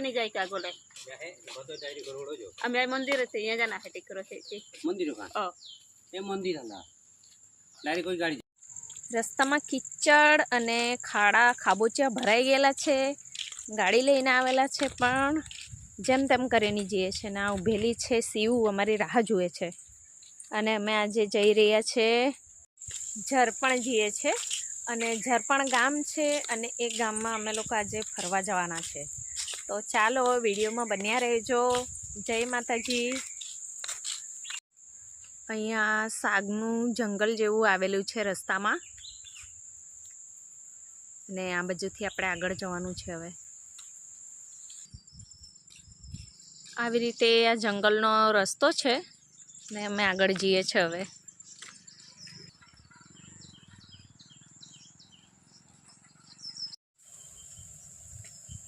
લઈને જાય કા ગોલે અમે મંદિર છે અહીંયા જાના હે ટીકરો છે મંદિર એ મંદિર ડાયરી કોઈ ગાડી રસ્તામાં કિચડ અને ખાડા ખાબોચિયા ભરાઈ ગયેલા છે. ગાડી લઈને આવેલા છે પણ જેમ તેમ કરીને જઈએ છે ને આ ઊભેલી છે સીવ અમારી રાહ જુએ છે. અને અમે આજે જઈ રહ્યા છે ઝરપણ જઈએ છે. અને ઝરપણ ગામ છે અને એ ગામમાં અમે લોકો આજે ફરવા જવાના છે. તો ચાલો વિડીયોમાં બન્યા રહેજો. જય માતાજી. અહીંયા સાગનું જંગલ જેવું આવેલું છે રસ્તામાં. અને આ બાજુથી આપણે આગળ જવાનું છે હવે. આવી રીતે આ જંગલનો રસ્તો છે ને અમે આગળ જઈએ છીએ હવે.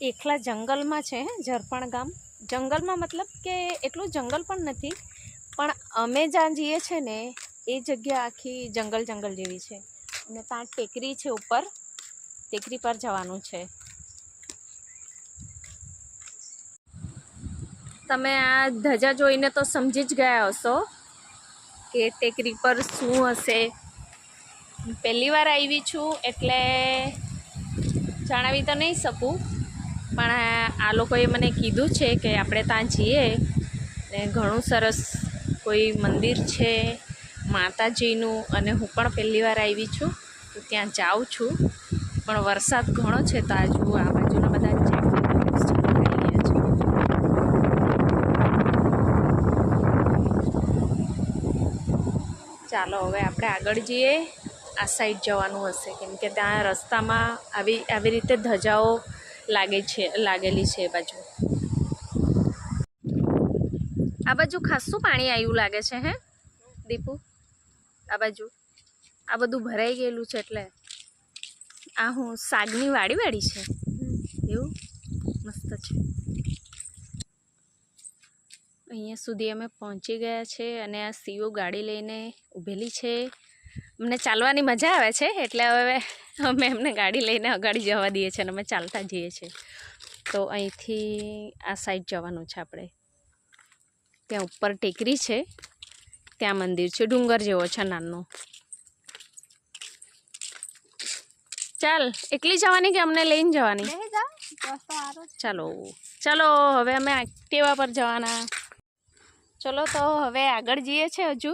એકલા જંગલમાં છે ઝરપણ ગામ. જંગલમાં મતલબ કે એટલું જંગલ પણ નથી, પણ અમે જ્યાં જઈએ છે ને, એ જગ્યા આખી જંગલ જંગલ જેવી છે. અને ત્યાં ટેકરી છે ઉપર, ટેકરી પર જવાનું છે. તમે આ ધજા જોઈને તો સમજી જ ગયા હશો કે ટેકરી પર શું હશે. પહેલી વાર આવી છું, એટલે જણાવી તો નહીં શકું. પણ આ- લોકોએ મને કીધું છે કે આપણે ત્યાં જઈએ. ને ઘણું સરસ કોઈ મંદિર છે, માતાજીનું, અને હું પણ પહેલી વાર આવી છું. તો ત્યાં જાઉં છું. પણ વરસાદ ઘણો છે તો આજુ આ બાજુના બધા ચાલો, હવે આપણે આગળ જઈએ. આ સાઈડ જવાનું હશે. કેમ કે ત્યાં રસ્તામાં આવી આવી રીતે ધજાઓ લાગે છે, લાગેલી છે એ બાજુ. આ બાજુ ખાસું પાણી આવ્યું લાગે છે, હે? દીપુ? આ બાજુ? આ બધું ભરાઈ ગયેલું છે એટલે આ હું સાગની વાડી વાડી છે. એવું? મસ્ત છે. અહીંયા સુધી અમે પહોંચી ગયા છે અને આ સીઓ ગાડી લઈને ઊભેલી છે. અમને ચાલવાની મજા આવે છે એટલે હવે અમે એમને ગાડી લઈને અગાડી જવા દઈએ છીએ અને અમે ચાલતા જઈએ છીએ. તો અહીંથી આ સાઈડ જવાનું છે આપણે. ત્યાં ઉપર ટેકરી છે ત્યાં મંદિર છે ડુંગર જેવો છે નાનો. ચાલ એકલી જવાની કે અમને લઈને જવાની? ચાલો ચાલો હવે અમે એક્ટિવા પર જવાના. ચલો તો હવે આગળ જઈએ છે હજુ.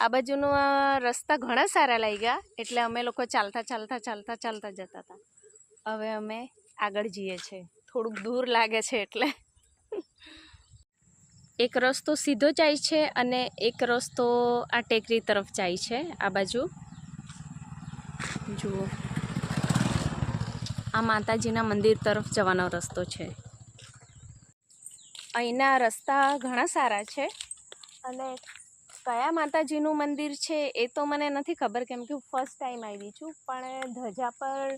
આ બાજુનો રસ્તા ઘણા સારા લાગ્યા, એટલે અમે લોકો ચાલતા ચાલતા ચાલતા ચાલતા જતા હતા. હવે અમે આગળ જઈએ છીએ થોડુંક દૂર લાગે છે એટલે. એક રસ્તો સીધો જાય છે અને એક રસ્તો આ ટેકરી તરફ જાય છે, આ બાજુ. જુઓ. આ માતાજીના મંદિર તરફ જવાનો રસ્તો છે. અહીંના રસ્તા ઘણા સારા છે. અને કયા માતાજીનું મંદિર છે એ તો મને નથી ખબર, કેમ કે હું ફર્સ્ટ ટાઈમ આવી છું. પણ ધજા પર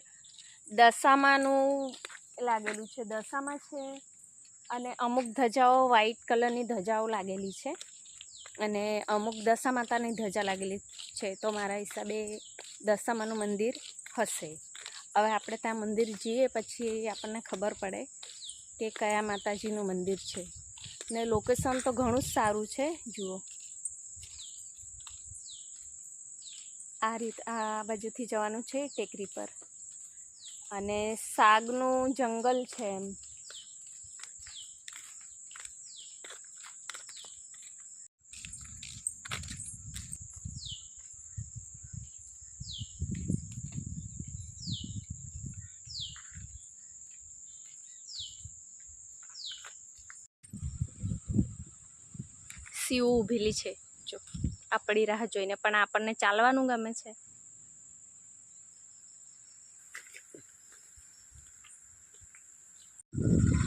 દશામાનું લાગેલું છે, દશામાં છે અને અમુક ધજાઓ વ્હાઈટ કલરની ધજાઓ લાગેલી છે અને અમુક દશા માતાની ધજા લાગેલી છે. તો મારા હિસાબે દશામાનું મંદિર હશે. હવે આપણે ત્યાં મંદિર જઈએ પછી આપણને ખબર પડે કે કયા માતાજીનું મંદિર છે. ને લોકેશન તો ઘણું જ સારું છે, જુઓ. આ રીત, આ બાજુથી જવાનું છે ટેકરી પર. અને સાગનું જંગલ છે એમ. શિવ ઊભેલી છે. આપણી રાહ જોઈને, પણ આપણને ચાલવાનું ગમે છે.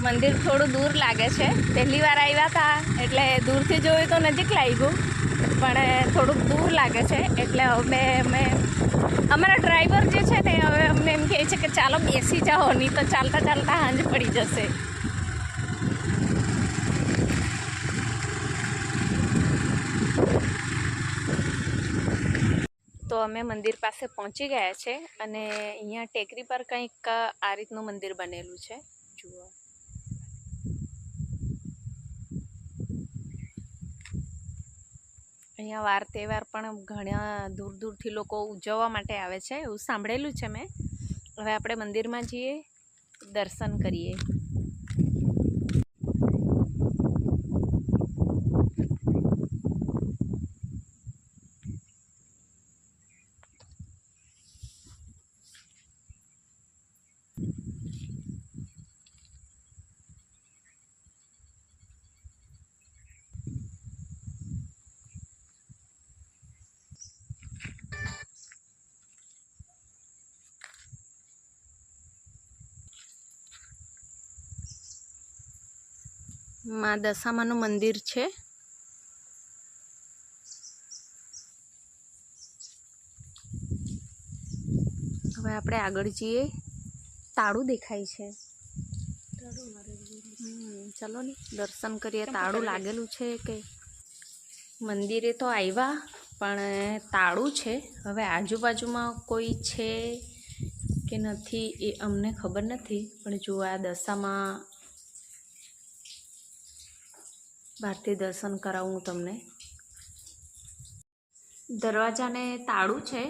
મંદિર થોડું દૂર લાગે છે. પહેલી વાર આવ્યા હતા એટલે દૂરથી જોયું તો નજીક લાગ્યું, પણ થોડુંક દૂર લાગે છે, એટલે અમે અમે, અમારા ડ્રાઈવર જે છે ને, હવે અમને એમ કહે છે કે ચાલો બેસી જાઓ, નહીં તો ચાલતા ચાલતા હાંજ પડી જશે. તો અમે મંદિર પાસે પહોંચી ગયા છે અને અહીંયા ટેકરી પર કંઈક આ રીતનું મંદિર બનેલું છે. જુઓ. અહીંયા વાર તહેવાર પણ ઘણા દૂર દૂરથી લોકો ઉજવવા માટે આવે છે. એવું સાંભળેલું છે મેં. હવે આપણે મંદિરમાં જઈએ, દર્શન કરીએ. માં દશામાનું મંદિર છે. હવે આપણે આગળ જઈએ. તાળું દેખાય છે. ચલો ને દર્શન કરીએ. તાળું લાગેલું છે કે મંદિરે તો આવ્યા પણ તાળું છે. હવે આજુબાજુમાં કોઈ છે કે નથી એ અમને ખબર નથી. પણ જો આ દશામાં બહારથી દર્શન કરાવું હું તમને. દરવાજાને તાળું છે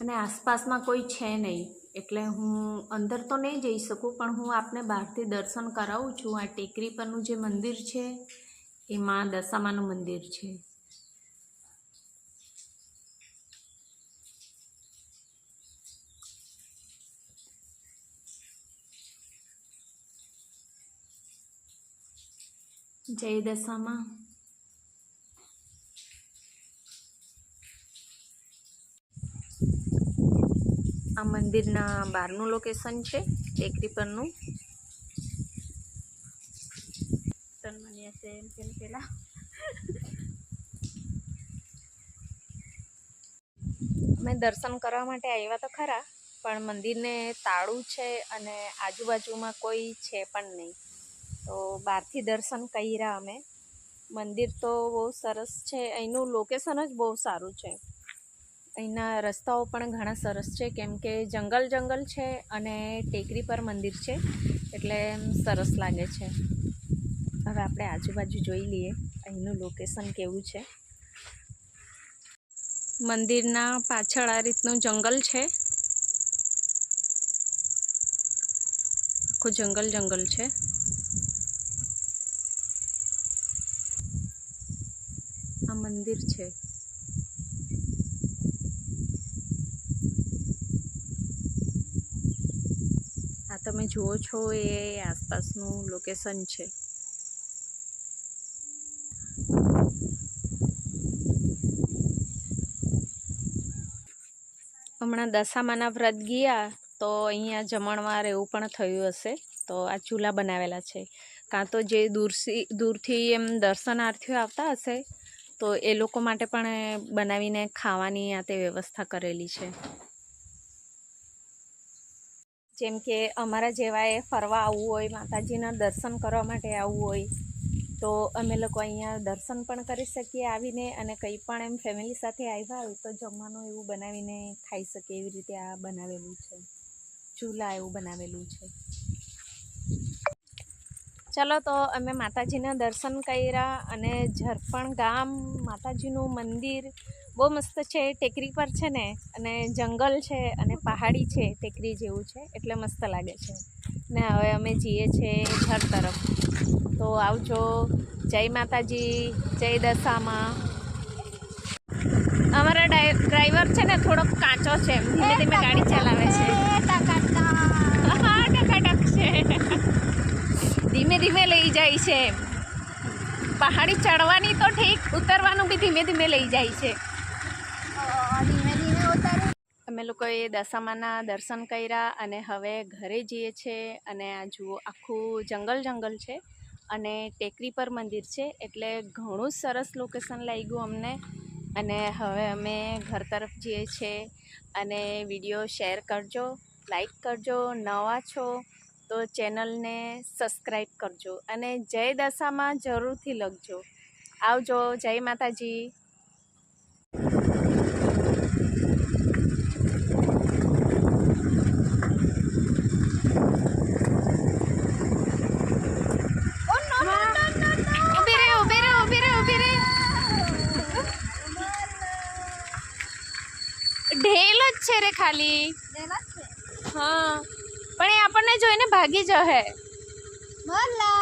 અને આસપાસમાં કોઈ છે નહીં. એટલે હું અંદર તો નહીં જઈ શકું, પણ હું આપને બહારથી દર્શન કરાવું છું. આ ટેકરી પરનું જે મંદિર છે, એમાં દશામાનું મંદિર છે. જય દશામાં. આ મંદિરના બહારનું લોકેશન છે ટેકરી પરનું પેલા. અમે દર્શન કરવા માટે આવ્યા તો ખરા, પણ મંદિરને તાળું છે અને આજુબાજુમાં કોઈ છે પણ નહીં. તો બહારથી દર્શન કર્યા અમે. મંદિર તો બહુ સરસ છે. અહીંનું લોકેશન જ બહુ સારું છે. અહીંના રસ્તાઓ પણ ઘણા સરસ છે. કેમ કે જંગલ જંગલ છે અને ટેકરી પર મંદિર છે. એટલે સરસ લાગે છે. હવે આપણે આજુબાજુ જોઈ લઈએ અહીંનું લોકેશન કેવું છે. મંદિરના પાછળ આ રીતનું જંગલ છે. આખું જંગલ જંગલ છે. આ મંદિર છે. આ તમે જુઓ છો એ આસપાસનું લોકેશન છે. હમણાં દશામાના વ્રત ગયા તો અહીંયા જમણવાર એવું પણ થયું હશે. તો આ ચૂલા બનાવેલા છે. કાં તો જે દૂરથી દૂરથી એમ દર્શનાર્થીઓ આવતા હશે તો એ લોકો માટે પણ બનાવીને ખાવાની આ તે વ્યવસ્થા કરેલી છે. જેમ કે અમારા જેવાએ ફરવા આવવું હોય, માતાજીના દર્શન કરવા માટે આવવું હોય, તો અમે લોકો અહીંયા દર્શન પણ કરી શકીએ આવીને અને કંઈ પણ એમ ફેમિલી સાથે આવ્યા હોય તો જમવાનું એવું બનાવીને ખાઈ શકીએ એવી રીતે આ બનાવેલું છે. ચૂલા એવું બનાવેલું છે. ચલો તો અમે માતાજીના દર્શન કર્યા અને ઝરપણ ગામ માતાજીનું મંદિર બહુ મસ્ત છે. ટેકરી પર છે ને અને જંગલ છે અને પહાડી છે ટેકરી જેવું છે. એટલે મસ્ત લાગે છે. ને હવે અમે જઈએ છીએ ઘર તરફ. તો આવજો. જય માતાજી જય દશામાં. અમારા ડ્રાઈવર છે ને થોડોક કાચો છે. ધીમે ધીમે ગાડી ચલાવે છે. હા ટકાટક છે. ધીમે ધીમે લઈ જાય છે. પહાડી ચડવાની તો ઠીક, ઉતરવાનું બી ધીમે ધીમે લઈ જાય છે. અમે લોકોએ દશામાના દર્શન કર્યા અને હવે ઘરે જઈએ છીએ અને આ જુઓ, આખું જંગલ જંગલ છે અને ટેકરી પર મંદિર છે એટલે ઘણું સરસ લોકેશન લાગ્યું અમને. અને હવે અમે ઘર તરફ જઈએ છીએ અને વીડિયો શેર કરજો, લાઈક કરજો, નવા છો તો ચેનલને સબસ્ક્રાઈબ કરજો અને જય દશામાં જરૂરથી લખજો. આવજો જય માતાજી. ઢેલ જ છે રે ખાલી. હા. આપણને જોઈને ભાગી જશે. મલા